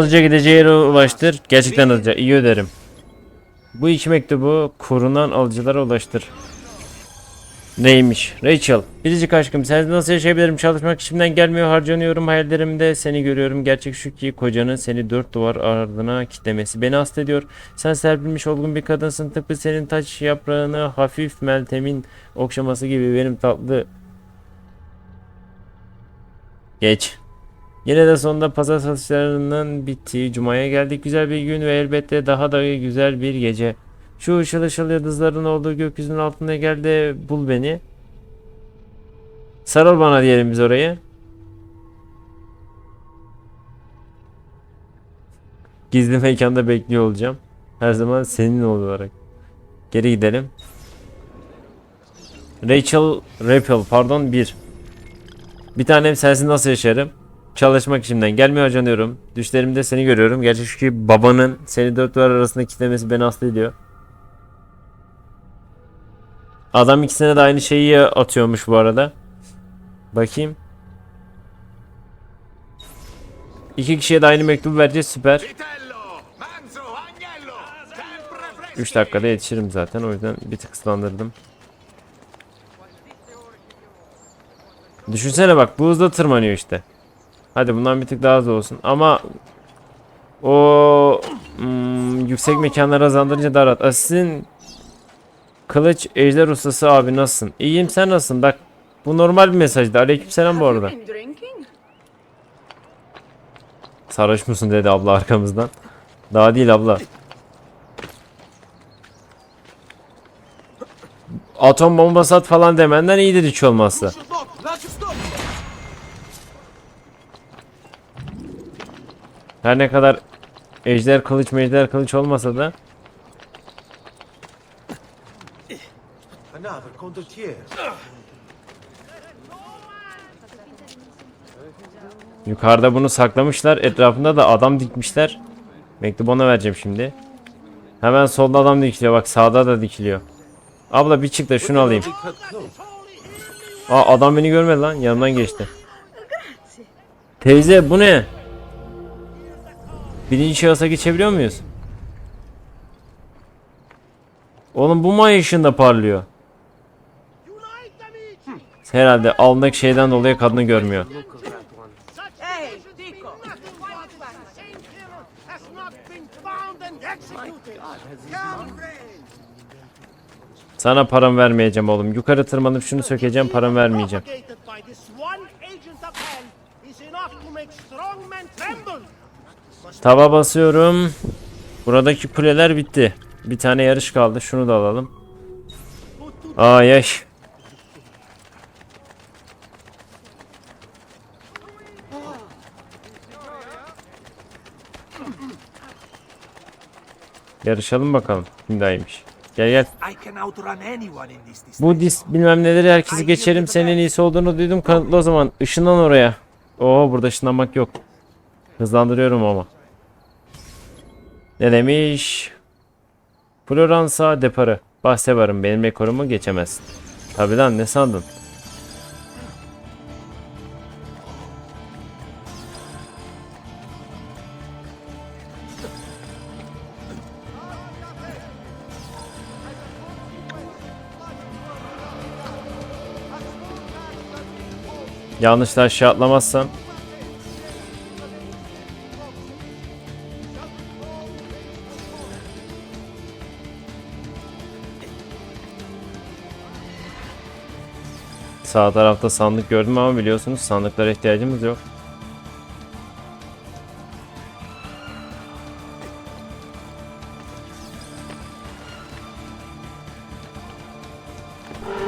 Hızlıca gideceği yere ulaştır. Gerçekten hızlıca. İyi öderim. Bu iki mektubu korunan alıcılara ulaştır. Neymiş? Rachel. Biricik aşkım sen nasıl yaşayabilirim? Çalışmak içimden gelmiyor. Harcanıyorum. Hayallerimde seni görüyorum. Gerçek şu ki kocanın seni dört duvar ardına kitlemesi beni hasta ediyor. Sen serpilmiş olgun bir kadınsın. Tıpkı senin taç yaprağını hafif meltemin okşaması gibi benim tatlı... Geç. Yine de sonunda pazar satışlarının bittiği cumaya geldik. Güzel bir gün ve elbette daha da güzel bir gece. Şu ışıl ışıl yıldızların olduğu gökyüzünün altında gel de bul beni. Sarıl bana diyelim biz orayı. Gizli mekanda bekliyor olacağım. Her zaman senin olarak. Geri gidelim. Rachel Rappel pardon bir. Bir tanem sensin nasıl yaşarım? Çalışmak içimden gelmiyor harcanıyorum. Düşlerimde seni görüyorum. Gerçi şu ki babanın seni dört duvar arasında kitlemesi beni hasta ediyor. Adam ikisine de aynı şeyi atıyormuş bu arada. Bakayım. İki kişiye de aynı mektubu vereceğiz süper. Vitello, Manzo, Agnello, sempre freschi. 3 dakikada yetişirim zaten o yüzden bir tık ıslandırdım. Düşünsene bak bu hızla tırmanıyor işte. Hadi bundan bir tık daha hızlı olsun ama o hmm, yüksek mekanlara hızlandırınca daha rahat. Asistin Kılıç Ejder Ustası abi nasılsın? İyiyim sen nasılsın? Bak bu normal bir mesajdı. Aleykümselam bu arada. Sarhoş musun dedi abla arkamızdan. Daha değil abla. Atom bombası at falan demenden iyidir hiç olmazsa. Her ne kadar ejder kılıç mejder kılıç olmasa da yukarıda bunu saklamışlar. Etrafında da adam dikmişler. Mektubu ona vereceğim şimdi. Hemen solda adam dikiliyor. Bak sağda da dikiliyor. Abla bir çık da şunu alayım. Aa adam beni görmedi lan. Yanımdan geçti. Teyze bu ne? Birinci şahısa geçebiliyor muyuz? Oğlum bu mu ay ışığında parlıyor? Herhalde alındaki şeyden dolayı kadını görmüyor. Sana param vermeyeceğim oğlum. Yukarı tırmanıp şunu sökeceğim param vermeyeceğim. Tava basıyorum. Buradaki kuleler bitti. Bir tane yarış kaldı. Şunu da alalım. Aa yaş. Yarışalım bakalım. Kim iyiymiş. Gel gel. Bu dis bilmem neleri herkesi geçerim. Senin en iyisi olduğunu duydum. Kanıtlı o zaman. Işınlan oraya. Oo burada ışınlanmak yok. Hızlandırıyorum ama. Ne demiş? Floransa deparı. Bahse varım. Benim rekorumu geçemezsin. Tabi lan ne sandın? Yanlışla aşağı atlamazsam. Sağ tarafta sandık gördüm ama biliyorsunuz sandıklara ihtiyacımız yok.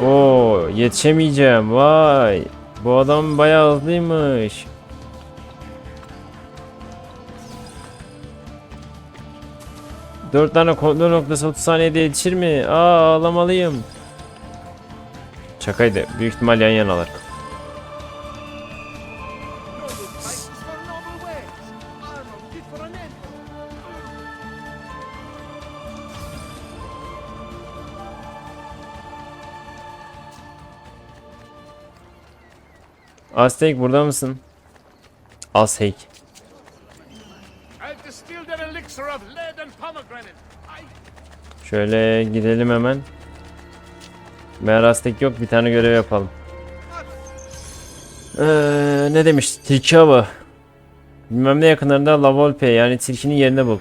Oo, yetişemeyeceğim. Vay. Bu adam bayağı hızlıymış. Dört tane kontrol noktası 30 saniyede yetişir mi? Aa ağlamalıyım. Şakaydı. Büyük ihtimal yan yanalar. Aztek burada mısın? Aztek. Şöyle gidelim hemen. Meğer Aztek yok bir tane görev yapalım. Ee, ne demiş? Tilki avı. Bilmem ne yakınlarında La Volpe yani tilkinin yerini bul.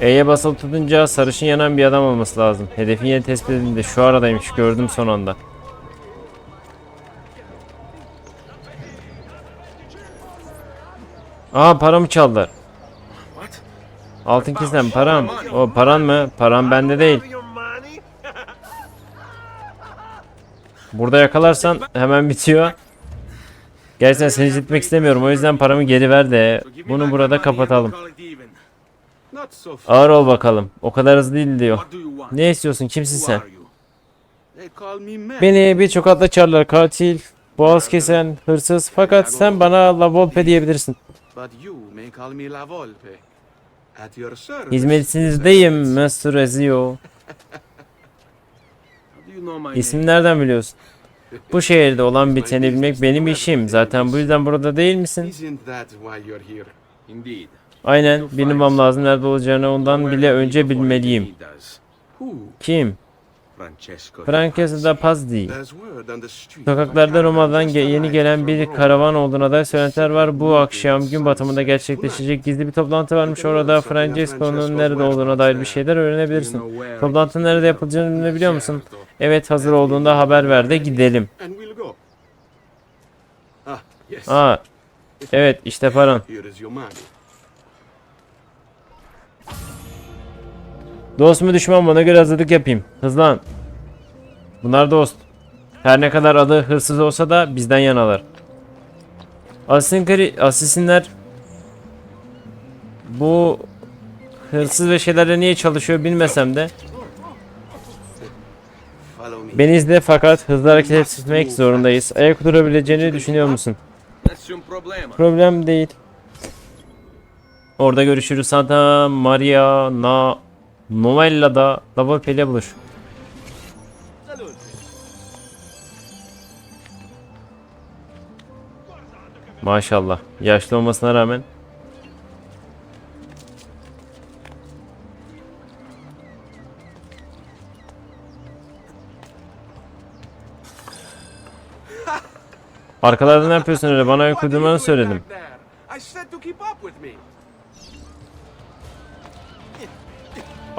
E'ye basılı tutunca sarışın yanan bir adam olması lazım. Hedefin yeri tespit edildi. Şu aradaymış. Gördüm son anda. Aa paramı çaldılar. Altın kisten param. O paran mı? Param bende değil. Burada yakalarsan hemen bitiyor. Gerçekten seni gitmek istemiyorum. O yüzden paramı geri ver de bunu burada kapatalım. Ağır ol bakalım. O kadar hızlı değil diyor. Ne istiyorsun? Kimsin sen? Beni birçok adla çağırırlar. Katil, boğaz kesen, hırsız. Fakat sen bana La Volpe diyebilirsin. Hizmetinizdeyim Master Ezio. İsmini nereden biliyorsun? Bu şehirde olan biteni bilmek benim işim. Zaten bu yüzden burada değil misin? Aynen. Bilmem lazım nerede olacağını ondan bile önce bilmeliyim. Kim? Francesco. Francesco da street. Sokaklarda Roma'dan ge- yeni gelen bir karavan olduğuna dair söylentiler var. Bu akşam gün batımında gerçekleşecek gizli bir toplantı varmış. Orada Francesco'nun nerede olduğuna dair bir şeyler öğrenebilirsin. Toplantı nerede yapılacağını biliyor musun? Evet hazır olduğunda haber ver de gidelim. Ah. Aa, evet işte paran. Dost mu düşman mı ona göre hazırlık yapayım. Hızlan. Bunlar dost. Her ne kadar adı hırsız olsa da bizden yanalar. Asinkari, asisinler bu hırsız ve şeylerle niye çalışıyor bilmesem de beni izle fakat hızlı hareket etmek zorundayız. Ayak durabileceğini düşünüyor musun? Problem değil. Orada görüşürüz. Santa Maria na Novella'da Lavape ile buluş. Maşallah. Yaşlı olmasına rağmen Arkalarda ne yapıyorsun öyle? Bana doing söyledim.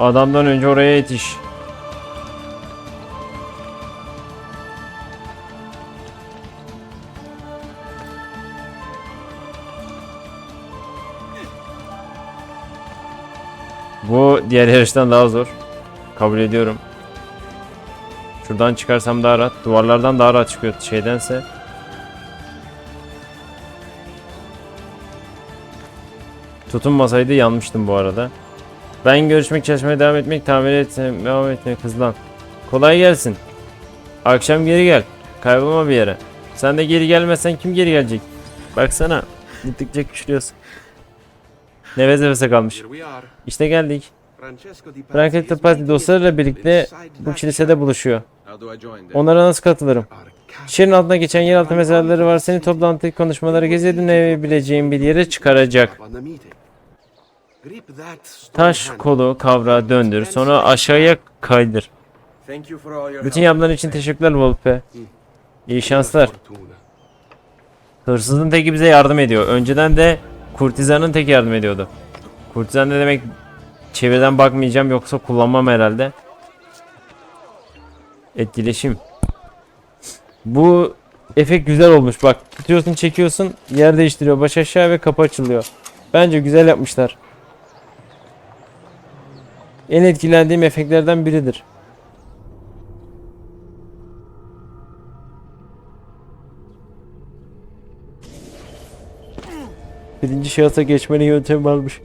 Adamdan önce oraya yetiş. Bu diğer yarıştan daha zor. Kabul ediyorum. Şuradan çıkarsam daha rahat. Duvarlardan daha rahat çıkıyor şeydense. Tutunmasaydı yanmıştım bu arada. Ben görüşmek çalışmaya devam etmek, tamir etmeye devam etmek hızlan. Kolay gelsin. Akşam geri gel. Kaybolma bir yere. Sen de geri gelmezsen kim geri gelecek? Baksana. Gittikçe küçülüyorsun. Nefes nefese kalmış. İşte geldik. Francesco Di Pazzi dostlarıyla birlikte bu kilisede buluşuyor. Onlara nasıl katılırım? Şehrin altına geçen yeraltı mezarları var. Seni toplantı konuşmaları gezi edinebileceğin bir yere çıkaracak. Taş kolu kavra döndür. Sonra aşağıya kaydır. Bütün yaptığın için teşekkürler Volpe. İyi şanslar. Hırsızın teki bize yardım ediyor. Önceden de kurtizanın teki yardım ediyordu. Kurtizan ne demek? Çevreden bakmayacağım yoksa kullanmam herhalde. Etkileşim. Bu efekt güzel olmuş bak. Tutuyorsun çekiyorsun yer değiştiriyor. Baş aşağı ve kapı açılıyor. Bence güzel yapmışlar. En etkilendiğim efektlerden biridir. Birinci şahısa geçmenin yöntemi varmış.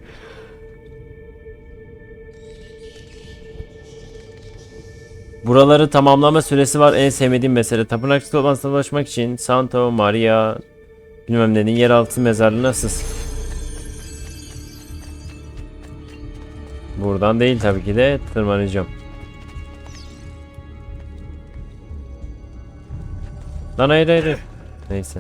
Buraları tamamlama süresi var. En sevmediğim mesele. Tapınakçı toplantısına ulaşmak için Santo Maria bilmem nenin yeraltı mezarlığına sız. Buradan değil tabii ki de tırmanacağım. Lan hayır hayır. Neyse.